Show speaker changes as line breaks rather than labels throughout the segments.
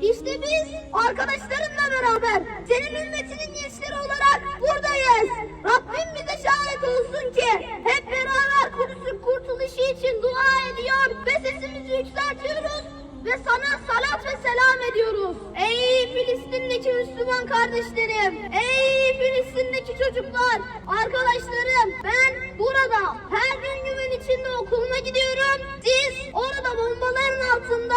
İşte biz arkadaşlarımla beraber senin ümmetinin gençleri olarak buradayız. Rabbim bize şahit olsun ki hep beraber Kudüs'ün kurtuluşu için dua ediyor ve sesimizi yükseltiyoruz ve sana salat ve selam ediyoruz. Ey Filistin'deki Müslüman kardeşlerim, ey Filistin'deki çocuklar, arkadaşlarım ben burada her gün güven içinde okuluma gidiyorum. Siz orada bombaların altında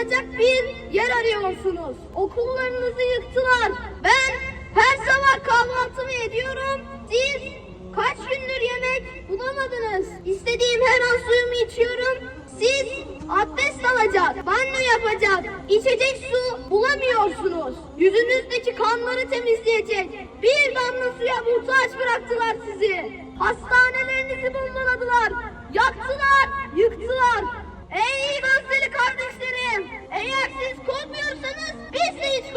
sığınacak bir yer arıyorsunuz. Okullarınızı yıktılar. Ben her sabah kahvaltımı ediyorum. Siz kaç gündür yemek bulamadınız. İstediğim her an suyumu içiyorum. Siz abdest alacak, banyo yapacak, içecek su bulamıyorsunuz. Yüzünüzdeki kanları temizleyecek bir damla suya muhtaç bıraktılar sizi. Hastanelerinizi bombaladılar, yaktılar, yıktılar. Ey Gazze'li kardeşlerim, eğer siz korkmuyorsanız biz de hiç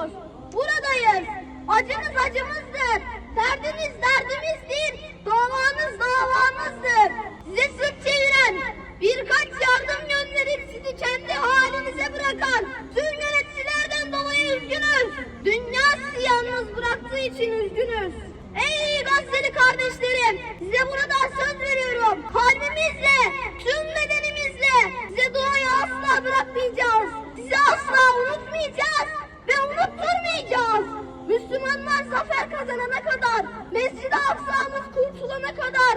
korkmuyoruz. Buradayız. Acınız acımızdır. Derdiniz derdimizdir. Davanız davamızdır. Size sırt çeviren, birkaç yardım gönderip sizi kendi halinize bırakan tüm yöneticilerden dolayı üzgünüz. Dünya sizi yalnız bıraktığı için üzgünüz. Ey Gazze'li kardeşlerim, size burada söz veriyorum. Kalbimizle, tüm bedenimizle size duayı asla bırakmayacağız. Sizi asla unutmayacağız unutturmayacağız. Müslümanlar zafer kazanana kadar, Mescid-i Aksa'mız kurtulana kadar